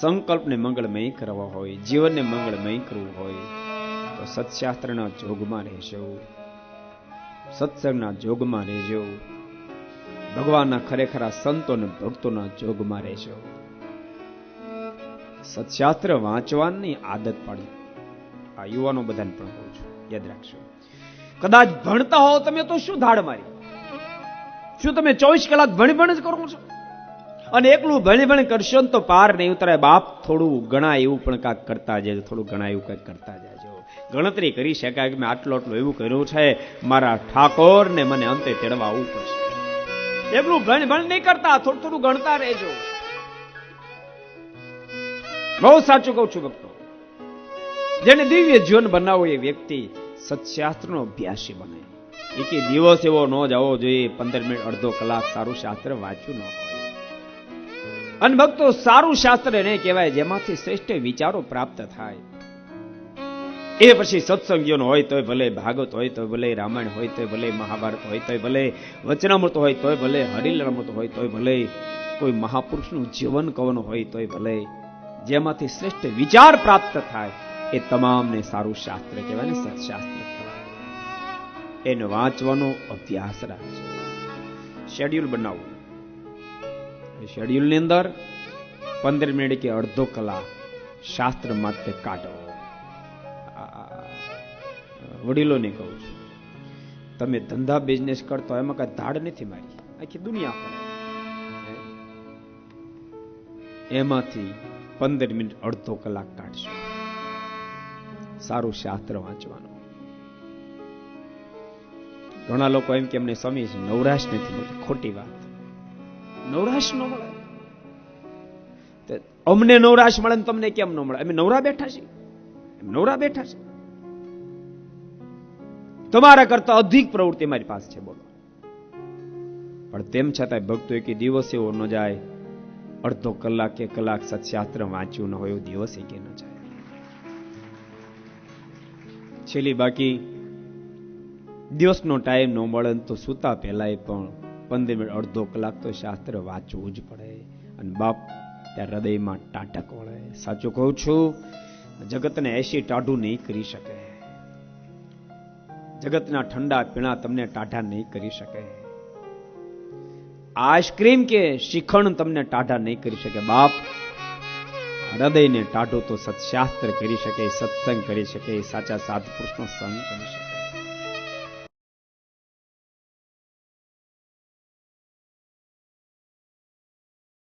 સંકલ્પને મંગળમય કરવા હોય, જીવનને મંગળમય કરવું હોય, તો સત્શાસ્ત્રના જોગમાં રહેજો. સત્સંગના જોગમાં રહેજો. ભગવાનના ખરેખરા સંતો અને ભક્તોના જોગમાં રહેજો. સત્શાસ્ત્ર વાંચવાની આદત પાડી. આ યુવાનો બધાને પણ કહું છું, યાદ રાખજો. કદાચ ભણતા હો તમે તો શું ધાડ મારી? શું તમે ચોવીસ કલાક ભણી ભણ જ કરો છો? અને એકલું ભણી ભણી કરશો ને તો પાર નહીં ઉતરાય. બાપ થોડું ગણાય એવું પણ કાંક કરતા જાય થોડું ગણાય એવું કાંઈક કરતા જાજો. ગણતરી કરી શકાય કે મેં આટલું આટલું એવું કર્યું છે, મારા ઠાકોર ને મને અંતે તેડવા આવવું પડશે. એકલું ભણ ભણ નહીં કરતા, થોડું થોડું ગણતા રહેજો. બહુ સાચું કહું છું ભક્તો. જેને દિવ્ય જીવન બનાવો એ વ્યક્તિ સત્શાસ્ત્રનો અભ્યાસી બને. એક દિવસ એવો ન જવો જોઈએ પંદર મિનિટ, અડધો કલાક સારું શાસ્ત્ર વાંચ્યું ન હોય. અને સારું શાસ્ત્ર એને કહેવાય, જેમાંથી શ્રેષ્ઠ વિચારો પ્રાપ્ત થાય. એ પછી સત્સંગીઓનો હોય તોય ભલે, ભાગવત હોય તોય ભલે, રામાયણ હોય તોય ભલે, મહાભારત હોય તોય ભલે, વચનામૃત હોય તોય ભલે હરિલમૃત હોય તોય ભલે, કોઈ મહાપુરુષનું જીવન કવન હોય તોય ભલે, જેમાંથી શ્રેષ્ઠ વિચાર પ્રાપ્ત થાય, એ તમામને સારું શાસ્ત્ર કહેવાય ને સત્શાસ્ત્ર એને વાંચવાનો અભ્યાસ રાખજો. શેડ્યુલ બનાવવું શેડ્યુલની અંદર પંદર મિનિટ કે અડધો કલાક શાસ્ત્ર માટે કાઢો. વડીલોને કહું છું, તમે ધંધા બિઝનેસ કરતો એમાં કઈ ધાડ નથી મારી. આખી દુનિયા એમાંથી પંદર મિનિટ અડધો કલાક કાઢશો. સારું શાસ્ત્ર વાંચવાનું. ઘણા લોકો એમ કે એમને સમય નવરાશ નથી, ખોટી વાત. નવરાશ ન મળે. અમને નવરાશ મળે ને તમને કેમ ન મળે? અમે નવરા બેઠા છીએ. નવરા બેઠા છે તમારા કરતા અધિક પ્રવૃત્તિ મારી પાસે છે, બોલો. પણ તેમ છતાંય ભક્તો એક દિવસ એવો ન જાય, અડધો કલાક કે કલાક સત્શાસ્ત્ર વાંચ્યું ન હોય એવો દિવસ એક ન જાય. છેલ્લી બાકી દિવસનો ટાઈમ ન મળે તો સૂતા પહેલાય પણ પંદર મિનિટ અડધો કલાક તો શાસ્ત્ર વાંચવું જ પડે. અને બાપ ત્યાં હૃદયમાં ટાટક વળે. સાચું કહું છું, જગતને એસી ટાઢું નહીં કરી શકે. જગતના ઠંડા પીણા તમને ટાઢા નહીં કરી શકે. આઈસ્ક્રીમ કે શિખંડ તમને ટાઢા નહીં કરી શકે. બાપ, હૃદયને ટાઢો તો સત્શાસ્ત્ર કરી શકે, સત્સંગ કરી શકે, સાચા સાત પુરુષનો સંગ કરી શકે.